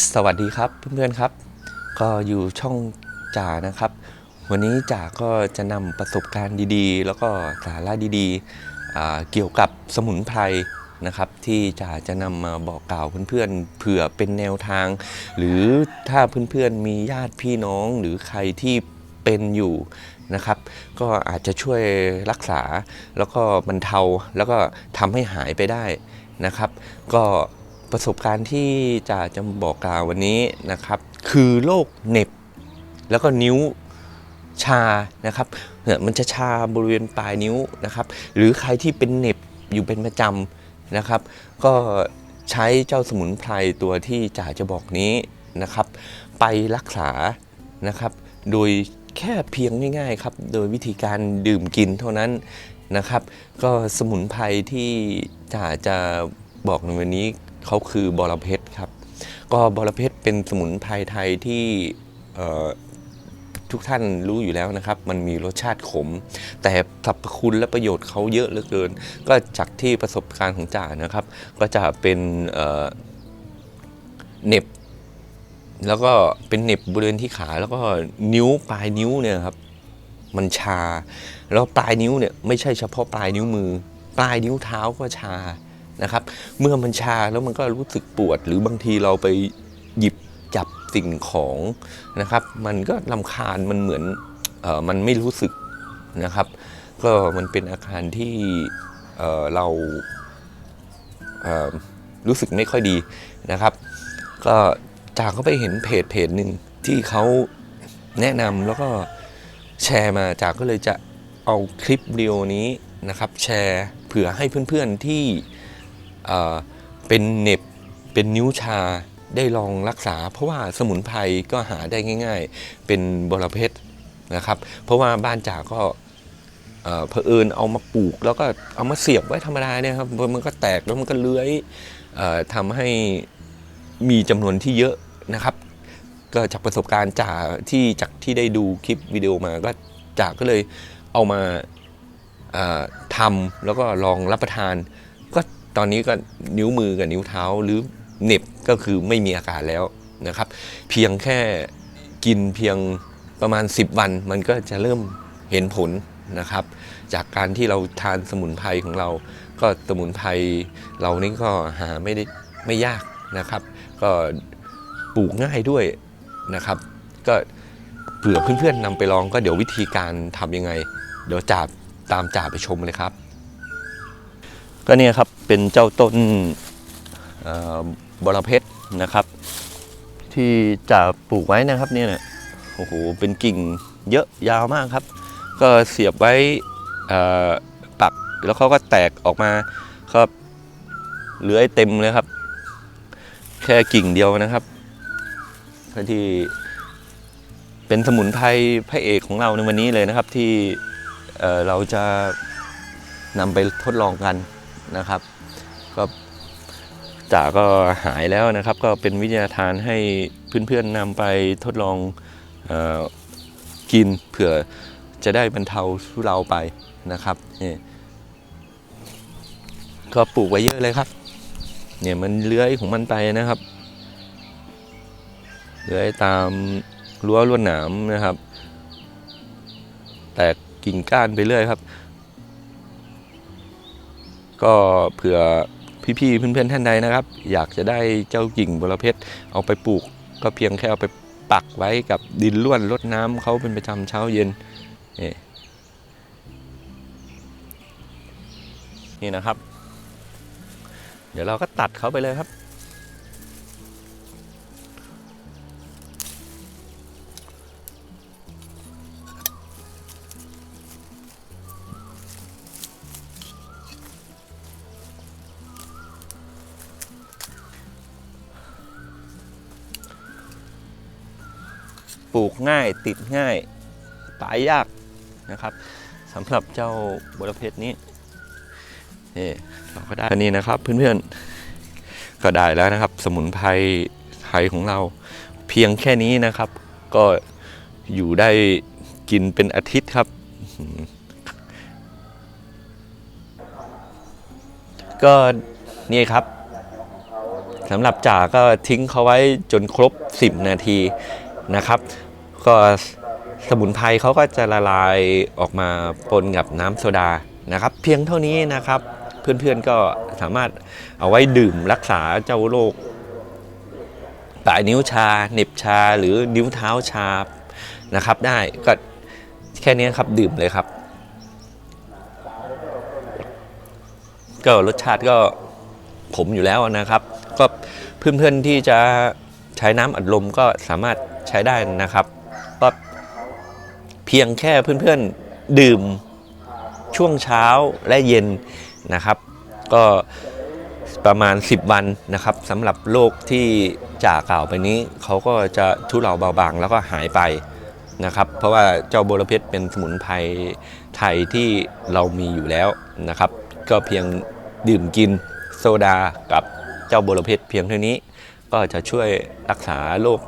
สวัสดีครับเพื่อนๆครับ ก็อยู่ช่องจ่านะครับ วันนี้จ่าก็จะนำประสบการณ์ดีๆ แล้วก็สาระดีๆเกี่ยวกับสมุนไพรนะครับ ที่จ่าจะนำมาบอกกล่าวเพื่อนๆเผื่อเป็นแนวทาง หรือถ้าเพื่อนๆมีญาติพี่น้องหรือใครที่เป็นอยู่นะครับ ก็อาจจะช่วยรักษาแล้วก็บรรเทาแล้วก็ทำให้หายไปได้นะครับ ก็ ประสบการณ์ที่จะจะบอกกล่าววันนี้นะครับ คือโรคเน็บ แล้วก็นิ้วชานะครับเนี่ยมันจะชาบริเวณปลายนิ้วนะครับ หรือใครที่เป็นเน็บอยู่เป็นประจำนะครับ ก็ใช้เจ้าสมุนไพรตัวที่จ่าจะบอกนี้นะครับ ไปรักษานะครับ โดยแค่เพียงง่ายๆครับ โดยวิธีการดื่มกินเท่านั้นนะครับ ก็สมุนไพรที่จ่าจะบอกในวันนี้ เขาคือบอระเพ็ดครับ ก็บอระเพ็ดเป็นสมุนไพรไทยที่ทุกท่านรู้อยู่แล้วนะครับ มันมีรสชาติขม แต่สรรพคุณและประโยชน์เขาเยอะเหลือเกิน ก็จากที่ประสบการณ์ของจ่านะครับ ก็จะเป็นเน็บ แล้วก็เป็นเน็บบริเวณที่ขาแล้วก็นิ้วปลายนิ้วเนี่ยครับ มันชา แล้วปลายนิ้วเนี่ยไม่ใช่เฉพาะปลายนิ้วมือ ปลายนิ้วเท้าก็ชา นะครับ เมื่อมันชาแล้วมันก็รู้สึกปวด หรือบางทีเราไปหยิบจับสิ่งของนะครับ มันก็ลำคาญมันเหมือนออมันไม่รู้สึกนะครับ ก็มันเป็นอาการที่เเราเรู้สึกไม่ค่อยดีนะครับ ก็จากเขาไปเห็นเพจเพจหนึ่งที่เขาแนะนำแล้วก็แชร์มาจากก็เลยจะเอาคลิปวิดีโอนี้นะครับ แชร์เผื่อให้เพื่อนๆที่ เป็นเน็บเป็นนิ้วชาได้ลองรักษา เพราะว่าสมุนไพรก็หาได้ง่าย ๆ เป็นบรเพชรนะครับ เพราะว่าบ้านจ่าก็เอ่อเผอิญเอามาปลูก แล้วก็เอามาเสียบไว้ธรรมดาเนี่ยครับมันก็แตกแล้วมันก็เลื้อยอ่อทำให้มีจำนวนที่เยอะนะครับ ก็จากประสบการณ์จ่าที่จากที่ได้ดูคลิปวิดีโอมาก็จ่าก็เลยเอามาทำแล้วก็ลองรับประทาน ตอนนี้ก็นิ้วมือกับนิ้วเท้าหรือเน็บก็คือไม่มีอาการแล้วนะครับ เพียงแค่กินเพียงประมาณ 10 วันมันก็จะเริ่มเห็นผลนะครับ จากการที่เราทานสมุนไพรของเรา ก็สมุนไพรเรานี่ก็หาไม่ได้ไม่ยากนะครับ ก็ปลูกง่ายด้วยนะครับ ก็เผื่อเพื่อนๆนำไปลองก็เดี๋ยววิธีการทำยังไง เดี๋ยวจ่าตามจ่าไปชมเลยครับ ก็เนี่ยครับเป็นเจ้าต้นบรเพชรนะครับ ที่จ่าปลูกไว้นะครับเนี่ยนะโอ้โหเป็นกิ่งเยอะยาวมากครับ ก็เสียบไว้ปักแล้วเขาก็แตกออกมาครับเหลือเต็มเลยครับ แค่กิ่งเดียวนะครับที่เป็นสมุนไพรพระเอกของเราในวันนี้เลยนะครับที่เเราจะนำไปทดลองกัน นะครับ ก็จ่าก็หายแล้วนะครับ ก็เป็นวิทยาทานให้เพื่อนๆนำไปทดลองออกินเผื่อจะได้บรรเทาทุเราไปนะครับนี่ก็ปลูกไว้เยอะเลยครับ เนี่ยมันเลื้อยของมันไปนะครับเลื้อยตามรั้วลวดหนามนะครับ แตกกิ่งก้านไปเรื่อยครับ ก็เผื่อพี่ๆเพื่อนๆท่านใดนะครับ อยากจะได้เจ้ากิ่งบรเพชรเอาไปปลูก ก็เพียงแค่เอาไปปักไว้กับดินล้วนรดน้ำเขาเป็นประจำเช้าเย็นนี่นี่นะครับ เดี๋ยวเราก็ตัดเขาไปเลยครับ ปลูกง่ายติดง่ายตายยากนะครับสำหรับเจ้าบรเพชรนี้นี่เราก็ได้นนี้นะครับเพื่อนๆก็ได้แล้วนะครับ สมุนไพรไทยของเราเพียงแค่นี้นะครับ ก็อยู่ได้กินเป็นอาทิตย์ครับ ก็นี่ครับสำหรับจ่าก็ทิ้งเขาไว้จนครบ 10 นาที นะครับ ก็สมุนไพรเขาก็จะละลายออกมาปนกับน้ำโซดานะครับ เพียงเท่านี้นะครับ เพื่อนๆก็สามารถเอาไว้ดื่มรักษาเจ้าโรคปลายนิ้วชาเหน็บชาหรือนิ้วเท้าชานะครับ ได้ก็แค่นี้ครับดื่มเลยครับ ก็รสชาติก็ขมอยู่แล้วนะครับ ก็เพื่อนๆที่จะ ใช้น้ำอัดลมก็สามารถใช้ได้นะครับ ก็เพียงแค่เพื่อนๆดื่มช่วงเช้าและเย็นนะครับ ก็ประมาณ 10 วันนะครับสำหรับโรคที่จ่ากล่าวไปนี้เขาก็จะทุเลาเบาบางแล้วก็หายไปนะครับ เพราะว่าเจ้าโบรเพชรเป็นสมุนไพรไทยที่เรามีอยู่แล้วนะครับ ก็เพียงดื่มกินโซดากับเจ้าโบรเพชรเพียงเท่านี้ ก็จะช่วยรักษาโรค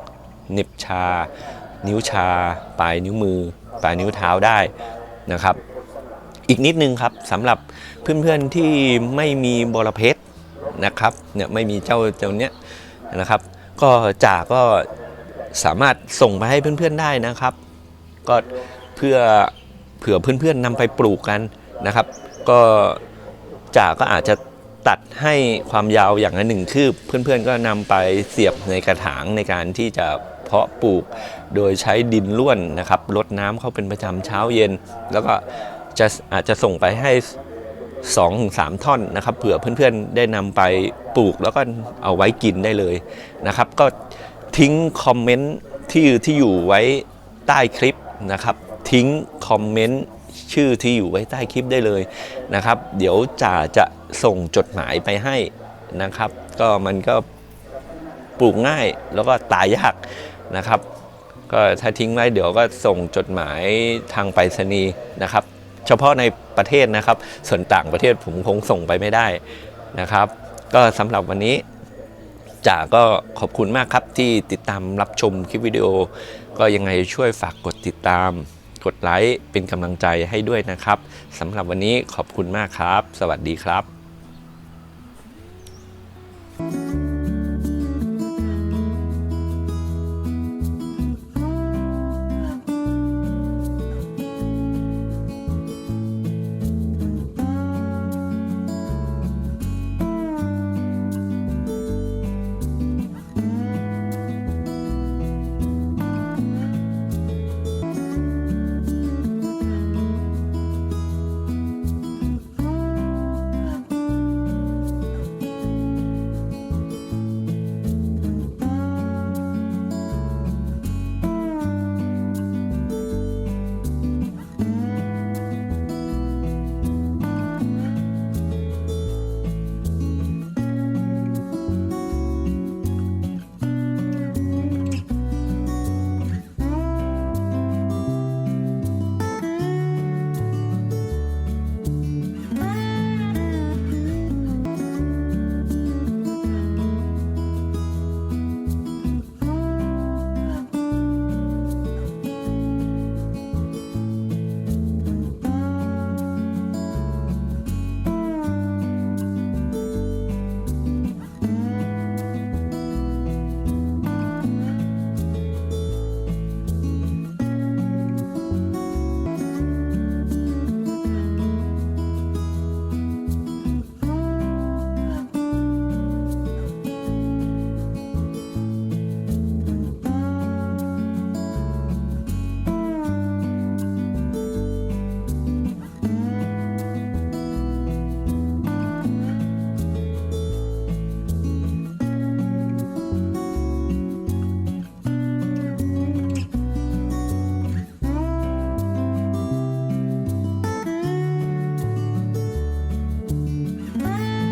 เน็บชา นิ้วชา ปลายนิ้วมือ ปลายนิ้วเท้าได้นะครับ อีกนิดนึงครับสำหรับเพื่อนๆที่ไม่มีบอระเพชรนะครับเนี่ยไม่มีเจ้าเจ้าเนี้ยนะครับ ก็จ่าก็สามารถส่งไปให้เพื่อนๆได้นะครับ ก็เพื่อเผื่อเพื่อนๆนำไปปลูกกันนะครับ ก็จ่าก็อาจจะ ตัดให้ความยาวอย่างละหนึ่งคืบ เพื่อนๆก็นำไปเสียบในกระถางในการที่จะเพาะปลูก โดยใช้ดินล้วนนะครับรดน้ำเข้าเป็นประจำเช้าเย็น แล้วก็จะอาจจะส่งไปให้2-3ถึงท่อนนะครับเผื่อเพื่อนๆได้นำไปปลูกแล้วก็เอาไว้กินได้เลยนะครับ ก็ทิ้งคอมเมนต์ที่ที่อยู่ไว้ใต้คลิปนะครับ ทิ้งคอมเมนต์ชื่อที่อยู่ไว้ใต้คลิปได้เลยนะครับ เดี๋ยวจ่าจะ ส่งจดหมายไปให้นะครับ ก็มันก็ปลูกง่ายแล้วก็ตายยากนะครับ ก็ถ้าทิ้งไว้เดี๋ยวก็ส่งจดหมายทางไปรษณีย์นะครับ เฉพาะในประเทศนะครับ ส่วนต่างประเทศผมคงส่งไปไม่ได้นะครับ ก็สำหรับวันนี้จ่าก็ขอบคุณมากครับที่ติดตามรับชมคลิปวิดีโอ ก็ยังไงช่วยฝากกดติดตาม กดไลค์เป็นกำลังใจให้ด้วยนะครับสำหรับวันนี้ขอบคุณมากครับ สวัสดีครับ